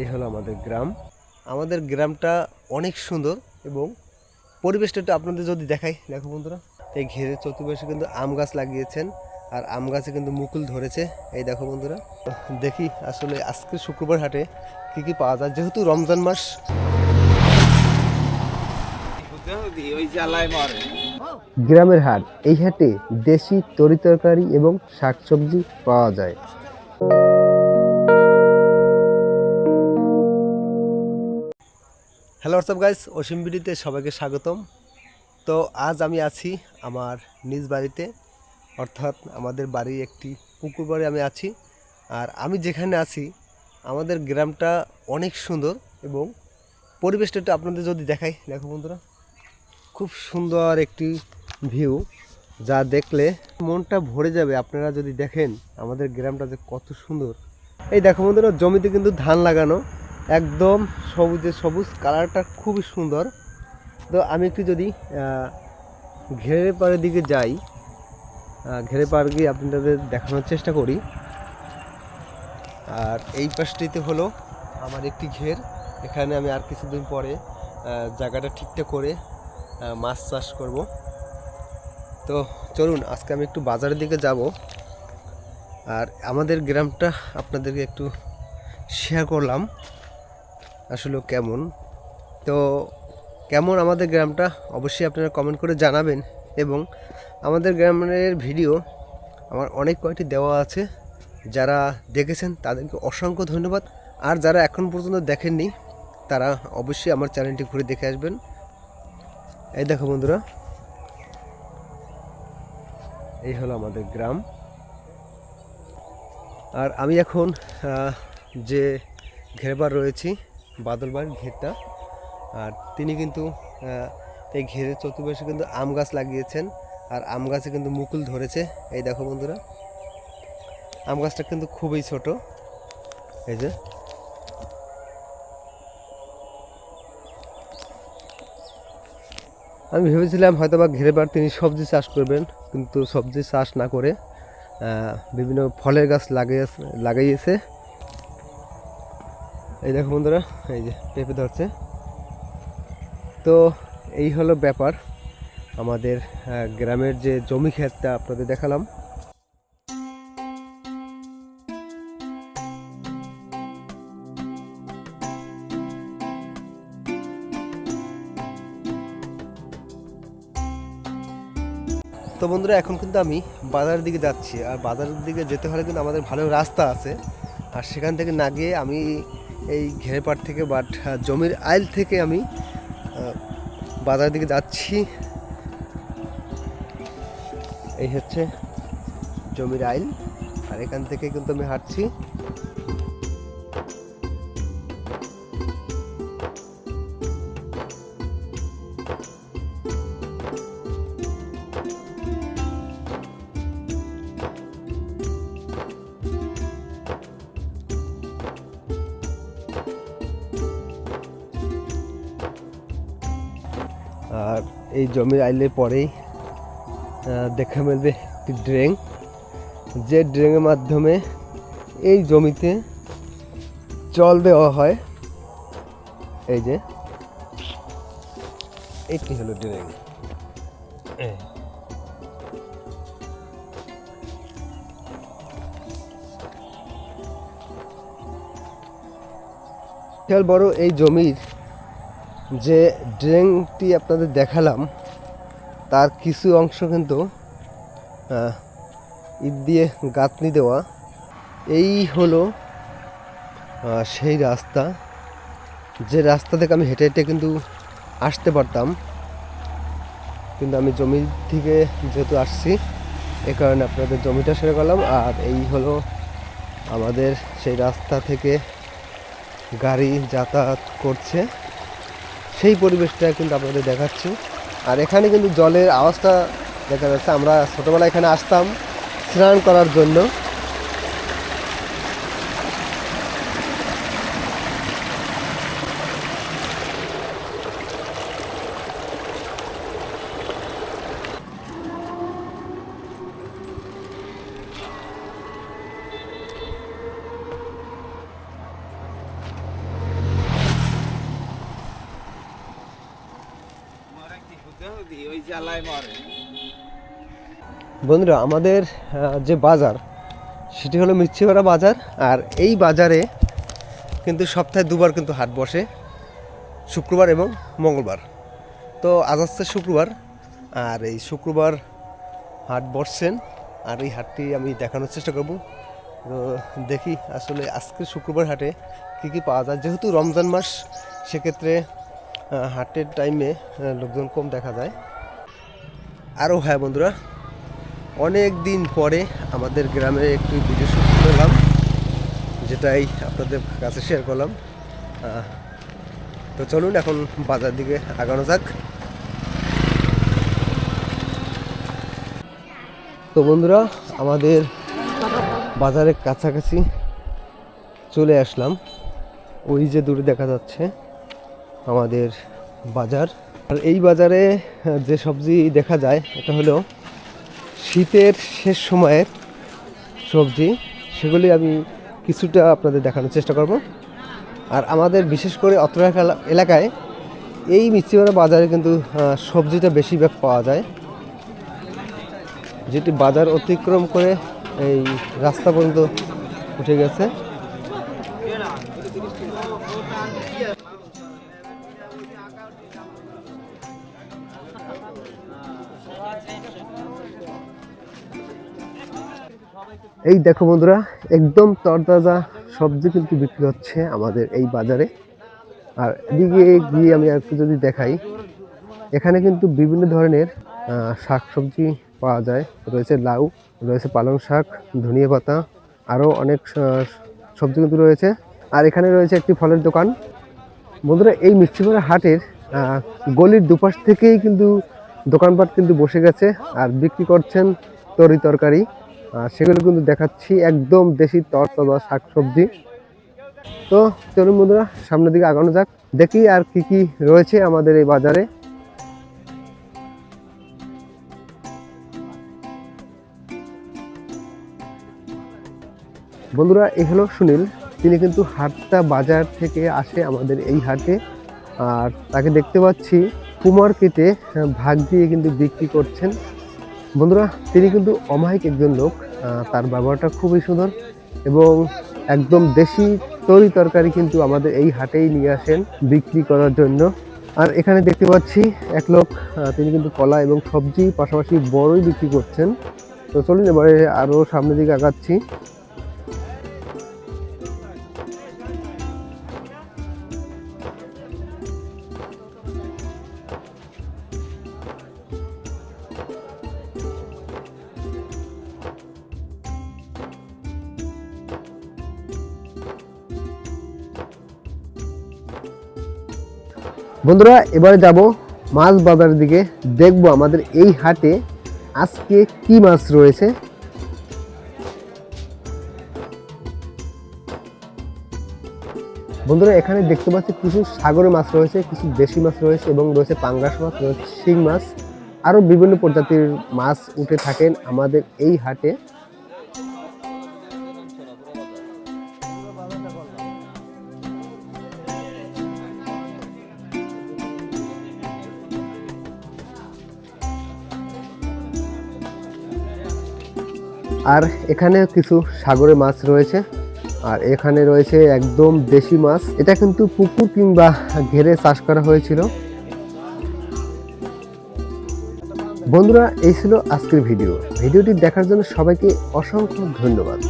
এই হলো আমাদের গ্রাম। আমাদের গ্রামটা অনেক সুন্দর এবং পরিবেশটা একটু আপনাদের যদি দেখাই। দেখো বন্ধুরা, এই ঘেরে চতুর্পাশে কিন্তু আম গাছ লাগিয়েছেন আর আম গাছে কিন্তু মুকুল ধরেছে। এই দেখো বন্ধুরা, দেখি আসলে আজকে শুক্রবার হাটে কি কি পাওয়া যায়। যেহেতু রমজান মাস, গ্রামের হাট, এই হাটে দেশি তরিতরকারি এবং শাকসবজি পাওয়া যায়। Hello what's up guys Asim বিডিতে সবাইকে স্বাগতম। তো আজ আমি আছি আমার নিজ বাড়িতে, অর্থাৎ আমাদের বাড়ি একটি পুকুর বাড়ি আমি আছি। আর আমি যেখানে আছি, আমাদের গ্রামটা অনেক সুন্দর এবং পরিবেশটা একটু আপনাদের যদি দেখাই। দেখো বন্ধুরা, খুব সুন্দর একটি ভিউ যা দেখলে মনটা ভরে যাবে। আপনারা যদি দেখেন আমাদের গ্রামটা যে কত সুন্দর। এই দেখো বন্ধুরা, জমিতে কিন্তু ধান লাগানো। একদম সবুজে সবুজ, কালারটা খুবই সুন্দর। তো আমি একটু যদি ঘেরে পাড়ের দিকে যাই ঘেরে পাড় গিয়ে আপনাদের দেখানোর চেষ্টা করি। আর এই পাশটিতে হলো আমার একটি ঘের। এখানে আমি আর কিছুদিন পরে জায়গাটা ঠিকঠাক করে মাছ চাষ করব। তো চলুন, আজকে আমি একটু বাজারের দিকে যাব। আর আমাদের গ্রামটা আপনাদেরকে একটু শেয়ার করলাম। আসলে কেমন? তো কেমন আমাদের গ্রামটা অবশ্যই আপনারা কমেন্ট করে জানাবেন এবং আমাদের গ্রামের ভিডিও আমার অনেক কয়টি দেওয়া আছে। যারা দেখেছেন তাদেরকে অসংখ্য ধন্যবাদ। আর যারা এখন পর্যন্ত দেখেননি, তারা অবশ্যই আমার চ্যানেলটি ঘুরে দেখে আসবেন। এই দেখো বন্ধুরা, এই হলো আমাদের গ্রাম। আর আমি এখন যে ঘেরবার রয়েছি বাদলবার ঘেরটা। আর তিনি কিন্তু এই ঘেরের চতুর্পাশে কিন্তু আম গাছ লাগিয়েছেন। আর আম গাছে কিন্তু মুকুল ধরেছে। এই দেখো বন্ধুরা, আম গাছটা কিন্তু খুবই ছোট। এই যে, আমি ভেবেছিলাম হয়তো বা ঘেরেবার তিনি সবজি চাষ করবেন, কিন্তু সবজি চাষ না করে বিভিন্ন ফলের গাছ লাগিয়েছে। লাগাইয়েছে এই দেখো বন্ধুরা, এই যে পেঁপে ধরছে। তো এই হলো ব্যাপার, আমাদের গ্রামের যে জমি ক্ষেতটা আপনাদের দেখালাম। তো বন্ধুরা, এখন কিন্তু আমি বাজারের দিকে যাচ্ছি। আর বাজারের দিকে যেতে হলে কিন্তু আমাদের ভালো রাস্তা আছে। আর সেখান থেকে না গিয়ে আমি এই ঘেরেপাট থেকে বাট জমির আইল থেকে আমি বাজার দিকে যাচ্ছি। এই হচ্ছে জমির আইল। আর এখান থেকে কিন্তু আমি হাঁটছি। আর এই জমি আইলে পরেই দেখা মিলবে একটি ড্রেন। যে ড্রেনের মাধ্যমে এই জমিতে জল দেওয়া হয়। এই যে, এটি হলো ড্রেন। খেয়াল বড় এই জমির যে ড্রেনটি আপনাদের দেখালাম, তার কিছু অংশ কিন্তু ইট দিয়ে গাঁথনি দেওয়া। এই হলো সেই রাস্তা। যে রাস্তা থেকে আমি হেঁটে হেঁটে কিন্তু আসতে পারতাম, কিন্তু আমি জমি থেকে যেহেতু আসছি, এ কারণে আপনাদের জমিটা সেরে করলাম। আর এই হলো আমাদের সেই রাস্তা থেকে গাড়ি যাতায়াত করছে। সেই পরিবেশটা কিন্তু আপনাদের দেখাচ্ছি। আর এখানে কিন্তু জলের আওয়াজটা দেখা যাচ্ছে। আমরা ছোটোবেলায় এখানে আসতাম, স্নান করার জন্য। বন্ধুরা, আমাদের যে বাজার, সেটি হলো মির্চিপাড়া বাজার, আর এই বাজারে কিন্তু সপ্তাহে দুবার কিন্তু হাট বসে, শুক্রবার এবং মঙ্গলবার। তো আজ আসছে শুক্রবার, আর এই শুক্রবার হাট বসছেন, আর এই হাটটি আমি দেখানোর চেষ্টা করব। তো দেখি আসলে আজকে শুক্রবার হাটে কী কী পাওয়া যায়। যেহেতু রমজান মাস, সেক্ষেত্রে হাটের টাইমে লোকজন কম দেখা যায়। আরও হ্যাঁ বন্ধুরা, অনেক দিন পরে আমাদের গ্রামে একটু ভিডিও শুট করলাম, যেটাই আপনাদের কাছে শেয়ার করলাম। তো চলুন এখন বাজার দিকে আগানো যাক। তো বন্ধুরা, আমাদের বাজারের কাছাকাছি চলে আসলাম। ওই যে দূরে দেখা যাচ্ছে। আমাদের বাজার। আর এই বাজারে যে সবজি দেখা যায়, এটা হলো শীতের শেষ সময়ের সবজি। সেগুলি আমি কিছুটা আপনাদের দেখানোর চেষ্টা করব। আর আমাদের বিশেষ করে অত্র এলাকায় এই মিষ্টিপাড়া বাজারে কিন্তু সবজিটা বেশিরভাগ পাওয়া যায়। যেটি বাজার অতিক্রম করে এই রাস্তা পর্যন্ত উঠে গেছে। এই দেখো বন্ধুরা, একদম তরতাজা সবজি কিন্তু বিক্রি হচ্ছে আমাদের এই বাজারে। আর এদিকে গিয়ে আমি একটু যদি দেখাই, এখানে কিন্তু বিভিন্ন ধরনের শাক সবজি পাওয়া যায়। রয়েছে লাউ, রয়েছে পালং শাক, ধনিয়া পাতা, আরও অনেক সবজি কিন্তু রয়েছে। আর এখানে রয়েছে একটি ফলের দোকান। বন্ধুরা, এই মিষ্টিপাড়া হাটের গলির দুপাশ থেকেই কিন্তু দোকানপাট কিন্তু বসে গেছে। আর বিক্রি করছেন তরি তরকারি। সেগুলো কিন্তু দেখাচ্ছি। একদম দেশি তরতাজা শাক সবজি তো চলুন বন্ধুরা, সামনের দিকে আগানো যাক। দেখি আর কি কি রয়েছে আমাদের এই বাজারে। বন্ধুরা, এই হলো সুনীল। তিনি কিন্তু হাটটা বাজার থেকে আসে আমাদের এই হাটে। আর তাকে দেখতে পাচ্ছি। কুমার কেটে ভাগ দিয়ে কিন্তু বিক্রি করছেন। বন্ধুরা, তিনি কিন্তু অমায়িক একজন লোক তার ব্যবহারটা খুবই সুন্দর এবং একদম দেশি তরি তরকারি কিন্তু আমাদের এই হাটেই নিয়ে আসেন বিক্রি করার জন্য। আর এখানে দেখতে পাচ্ছি এক লোক তিনি কিন্তু কলা এবং সবজি পাশাপাশি বড়ই বিক্রি করছেন। তো চলুন এবারে আরও সামনের দিকে আগাচ্ছি। বন্ধুরা, এবারে যাব মাছ বাজারের দিকে। দেখব আমাদের এই হাটে আজকে কি মাছ রয়েছে। বন্ধুরা, এখানে দেখতে পাচ্ছি কিছু সাগরের মাছ রয়েছে, কিছু দেশি মাছ রয়েছে এবং রয়েছে পাঙ্গাস মাছ, রয়েছে শিং মাছ। আরও বিভিন্ন প্রজাতির মাছ উঠে থাকেন আমাদের এই হাটে। আর এখানে কিছু সাগরে মাছ রয়েছে। আর এখানে রয়েছে একদম দেশি মাছ। এটা কিন্তু পুকুর কিংবা ঘেরে চাষ করা হয়েছিল। বন্ধুরা, এই ছিল আজকের ভিডিও। ভিডিওটি দেখার জন্য সবাইকে অসংখ্য ধন্যবাদ।